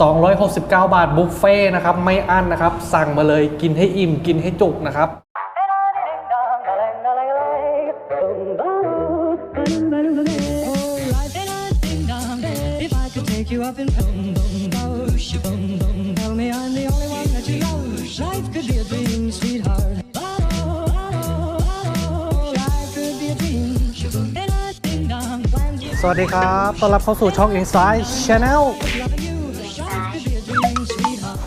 269 บาทบุฟเฟ่ต์นะครับไม่อั้นนะครับ สั่งมาเลยกินให้อิ่มกินให้จุกนะครับ If I could take you up in boom boom boom, boom boom, tell me I'm the only one that you love. Life could be a dream, sweetheart. Oh, oh, oh, life could be a dream. Ding dong, ding dong, plans you สวัสดีครับ ต้อนรับเข้าสู่ช่อง Inside Channel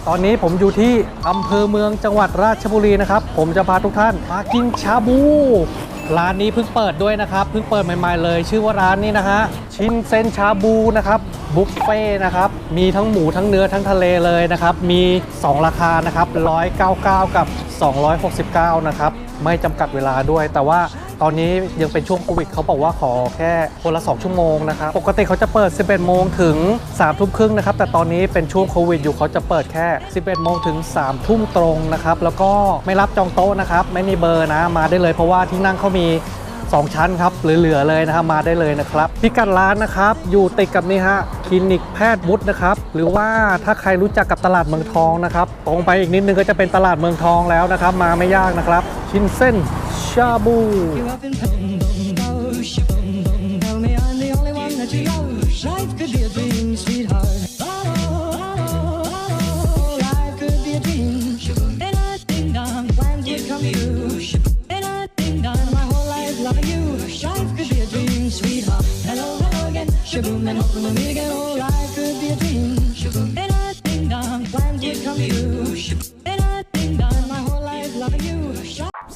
ตอนนี้ผมอยู่ที่อำเภอเมืองจังหวัดราชบุรีนะครับ ผมจะพาทุกท่านมากินชาบู ร้านนี้เพิ่งเปิดด้วยนะครับเพิ่งเปิดใหม่ๆเลย ชื่อว่าร้านนี้นะฮะชินเซนชาบูนะครับบุฟเฟ่ต์นะครับมีทั้งหมูทั้งเนื้อทั้งทะเลเลยนะครับ มี 2 ราคานะครับ199 กับ 269 นะครับ ไม่จำกัดเวลาด้วยแต่ว่า ตอนนี้ยังเป็นช่วงโควิดเขาบอกว่าขอแค่คนละ 2 ชั่วโมงนะครับ ปกติเขาจะเปิด 11 โมงถึง 3 ทุ่มครึ่งนะครับ แต่ตอนนี้เป็นช่วงโควิดอยู่เขาจะเปิดแค่ 11 โมงถึง 3 ทุ่มตรงนะครับ แล้วก็ไม่รับจองโต๊ะนะครับ ไม่มีเบอร์นะ มาได้เลยเพราะว่าที่นั่งเขามี2 ชั้นครับเหลือๆเลยนะครับมาได้เลยนะครับพิกัดร้านนะครับ อยู่ติดกับนี่ฮะคลินิกแพทย์วุฒินะครับ หรือว่าถ้าใครรู้จักกับตลาดเมืองทองนะครับตรงไปอีกนิดนึงก็จะเป็นตลาดเมืองทองแล้วนะครับ มาไม่ยากนะครับ ชิ้นเส้น ช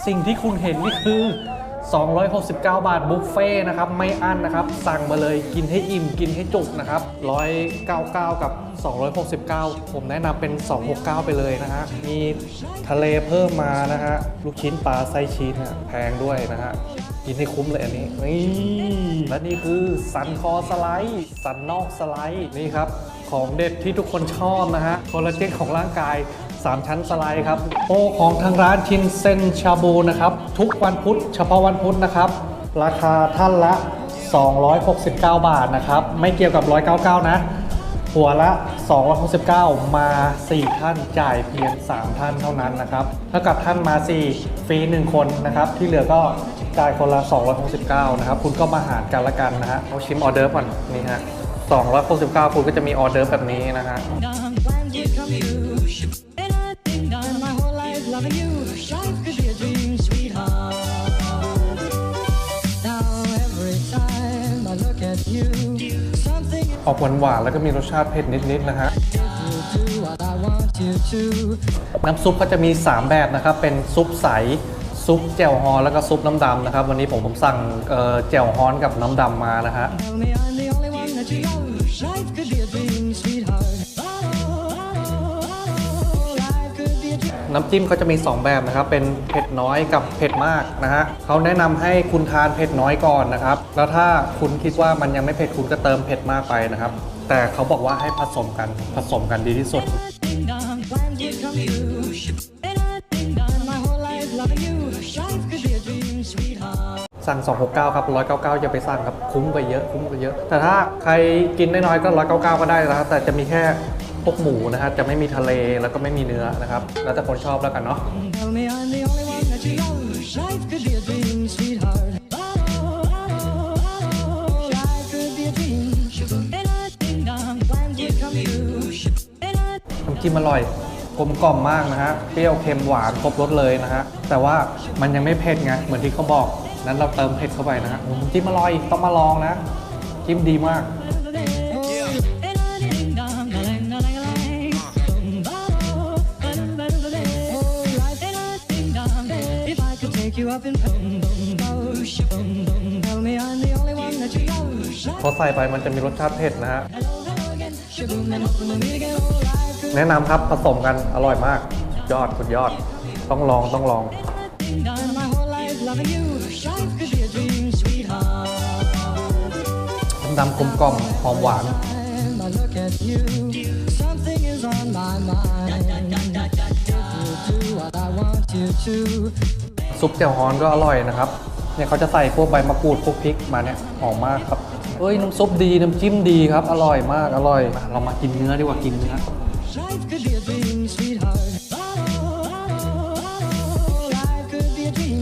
สิ่งที่คุณเห็นนี่คือ 269 บาทบุฟเฟ่ต์นะครับ ไม่อั้นนะครับ สั่งมาเลยกินให้อิ่มกินให้จุกนะครับ 199 กับ 269 ผมแนะนำเป็น 269 ไปเลยนะฮะ มีทะเลเพิ่มมานะฮะ ลูกชิ้นปลาไส้ชีสนะแพงด้วยนะฮะ กินให้คุ้มเลยอันนี้ นี่และนี่คือสันคอสไลด์สันนอกสไลด์นี่ครับ ของเด็ดที่ทุกคนชอบนะฮะคอลลาเจนของร่างกาย 3 ชั้นสไลด์ครับโปรของทางร้านชินเซนชาบูนะครับ ทุกวันพุธเฉพาะวันพุธนะครับ ราคาท่านละ 269 บาทนะครับ ไม่เกี่ยวกับ 199 นะ หัวละ 269 มา 4 ท่านจ่ายเพียง 3 ท่านเท่านั้นนะครับเท่ากับท่านมา 4 ฟรี 1 คนนะครับ ที่เหลือก็จ่ายคนละ 269 นะครับ คุณก็มาหารกันละกันนะฮะเอาชิมออเดอร์ก่อนนี่ฮะ269 คุณก็จะมีออเดอร์แบบนี้นะฮะ ออกหวานๆแล้วก็มีรสชาติเผ็ดนิดๆนะฮะน้ำซุปก็จะมี 3 แบบนะครับ เป็นซุปใส ซุปแจ่วฮอนแล้วก็ซุปน้ำดำนะครับ วันนี้ผมผมสั่งเอ่อแจ่วฮอนกับน้ำดำมานะฮะ น้ำจิ้มก็จะมี 2 แบบนะครับ เป็นเผ็ดน้อยกับเผ็ดมากนะฮะเขาแนะนำให้คุณทานเผ็ดน้อยก่อนนะครับ แล้วถ้าคุณคิดว่ามันยังไม่เผ็ดคุณก็เติมเผ็ดมากไปนะครับ แต่เขาบอกว่าให้ผสมกันผสมกันดีที่สุด สั่ง 269 ครับ 199 อย่าไปสั่งครับ คุ้มไปเยอะ คุ้มไปเยอะ แต่ถ้าใครกินน้อยๆก็ 199 ก็ได้นะครับแต่จะมีแค่ พวกหมูนะฮะจะไม่มีทะเลแล้วก็ไม่มีเนื้อนะครับ แล้วแต่คนชอบแล้วกันเนาะ Tell me I'm the only one that you love. Life could be a dream, sweetheart. Oh, oh, oh, life could be a dream. Ding dong, ding dong, plans would come true. Ding dong, น้ำจิ้มอร่อยกลมกล่อมมากนะฮะ เปรี้ยวเค็มหวานครบรสเลยนะฮะ แต่ว่ามันยังไม่เผ็ดไง เหมือนที่เขาบอก นั้นเราเติมเผ็ดเข้าไปนะฮะอืมน้ำจิ้มอร่อยต้องมาลองนะ จิ้มดีมาก ding พอใส่ไปมันจะมีรสชาติเผ็ดนะฮะ แนะนำครับผสมกันอร่อยมาก ยอดสุดยอด ต้องลองต้องลอง ดำกลมกล่อมหอมหวาน ซุปแจ่วฮอนก็อร่อยนะครับ เนี่ยเขาจะใส่พวกใบมะกรูดพวกพริกมาเนี่ยหอมมากครับ เอ้ยน้ำซุปดีน้ำจิ้มดีครับ อร่อยมากอร่อยมาเรามากินเนื้อดีกว่ากินเนื้อ Life could be a dream, sweetheart. Life could be a dream.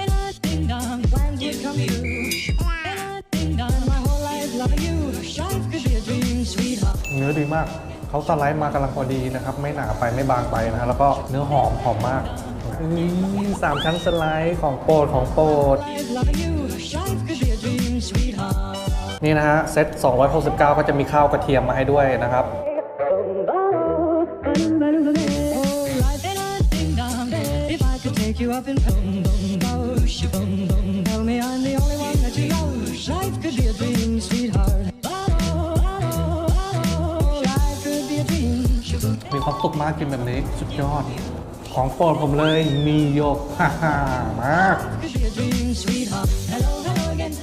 And I ding dong, plans would come true. And I ding dong, my whole life loving you. Life could be a dream, sweetheart. เนื้อดีมาก เขาสไลด์มากำลังพอดีนะครับ ไม่หนาไปไม่บางไปนะฮะแล้วก็เนื้อหอมหอมมากนี่สามชั้นสไลด์ของโปรดของโปรด นี่นะฮะเซ็ต269 ก็จะมีข้าวกระเทียมมาให้ด้วยนะครับ มีความสุขมากกินแบบนี้สุดยอด ของโปรดผมเลยมีโยกฮ่าฮ่ามาก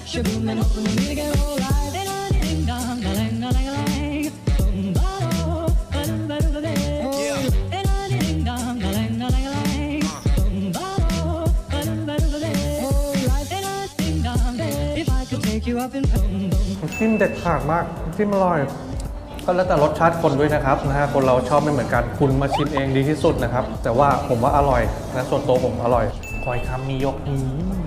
Shaboom and hoping we meet again. Oh, life and I ding dong, a lang a lang a lang. Boom, ba-do, ba-dum, ba-dum, ba-dum. Oh, and I ding dong, a lang a lang a lang. Boom, ba-do, ba-dum, ba-dum, ba-dum. Oh, life and I ding dong. If I could take you up in boom, boom. น้ำจิ้มเด็ดขาดมากน้ำจิ้มอร่อย ก็แล้วแต่รสชาติคนด้วยนะครับนะฮะคนเราชอบไม่เหมือนกันคุณมาชิมเองดีที่สุดนะครับ แต่ว่าผมว่าอร่อยนะส่วนตัวผมอร่อยคอยคำมียกอืม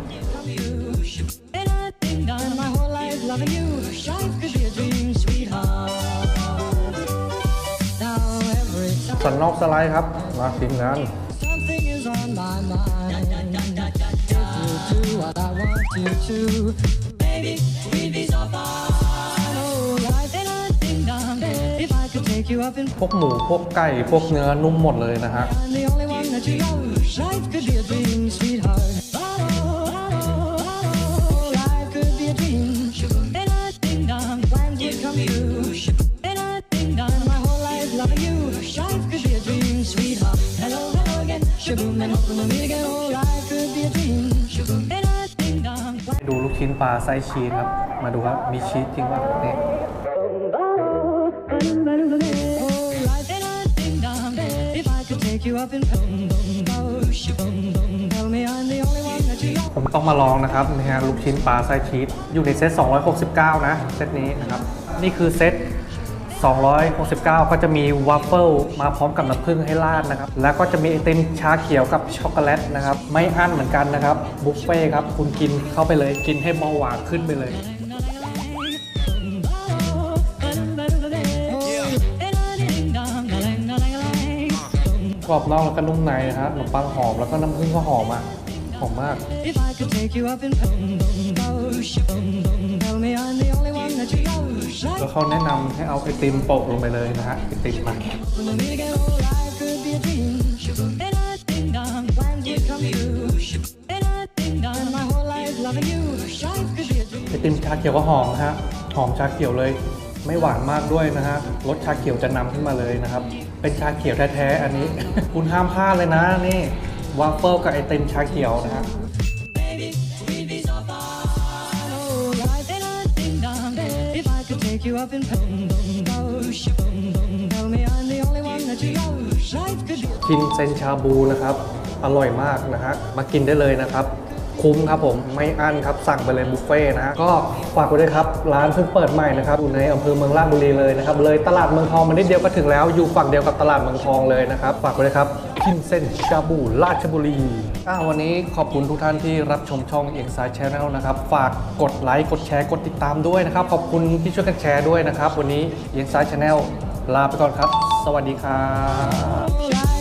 loving you. Life could be a dream, sweetheart. Now every time. สันนอกสไลด์ครับ มาชิมกัน Something is on my mind. If you do what I want you to, baby, we'd be so fine. Oh, life and a ding dong. If I could take you up in พวกหมู พวกไก่ พวกเนื้อนุ่มหมดเลยนะฮะ I'm the only one that you love. Life could be a dream, ดูลูกชิ้นปลาไส้ชีสครับ มาดูครับ มีชีสจริงป่ะเนี่ยผมต้องมาลองนะครับนะฮะลูกชิ้นปลาไส้ชีสอยู่ในเซต 269 นะ เซตนี้นะครับ นี่คือเซต 269 ก็จะมีวัฟเฟิลมาพร้อมกับน้ำผึ้งให้ราดนะครับ แล้วก็จะมีไอติมชาเขียวกับช็อกโกแลตนะครับ ไม่อั้นเหมือนกันนะครับ บุฟเฟ่ต์ครับ คุณกินเข้าไปเลย กินให้เบาหวานขึ้นไปเลยกรอบนอกแล้วก็นุ่มในนะฮะขนมปังหอมแล้วก็น้ำผึ้งก็หอมอะ อมมาก If I could take you up in boom, boom, boom, boom, tell me I'm the only one that you love. แล้วเขาแนะนำให้เอาไอติมโปะลงไปเลยนะฮะไอติมมา When we meet again, oh, life could be a dream. And I ding dong, plans would come true. And I ding dong, my whole life loving you. Life could be a dream. ไอติมชาเขียวก็หอมนะฮะหอมชาเขียวเลย ไม่หวานมากด้วยนะฮะรสชาเขียวจะนำขึ้นมาเลยนะครับ เป็นชาเขียวแท้ๆอันนี้ คุณห้ามพลาดเลยนะนี่ วาฟเฟิลกับไอติมชาเขียวนะฮะ Baby, we'd be so fine. Oh, life and a ding dong. If I could take you up in boom, boom, boom, boom, tell me I'm the only one that you love. Life could be a ชินเซนชาบูนะครับ อร่อยมากนะฮะ มากินได้เลยนะครับ คุ้มครับผม ไม่อั้นครับ สั่งไปเลยบุฟเฟ่นะฮะ ก็ฝากไว้ด้วยครับ ร้านเพิ่งเปิดใหม่นะครับ อยู่ในอำเภอเมืองราชบุรีเลยนะครับ เลยตลาดเมืองทองมานิดเดียวก็ถึงแล้ว อยู่ฝั่งเดียวกับตลาดเมืองทองเลยนะครับ ฝากไว้ด้วยครับ กินเส้นชาบูราชบุรีอ่าวันนี้ขอบคุณทุกท่านที่รับชมช่องเอ็กซ์ไซแชาแนลนะครับ ฝากกดไลค์ กดแชร์ กดติดตามด้วยนะครับ ขอบคุณที่ช่วยกันแชร์ด้วยนะครับ วันนี้เอ็กซ์ไซแชาแนลลาไปก่อนครับ สวัสดีครับ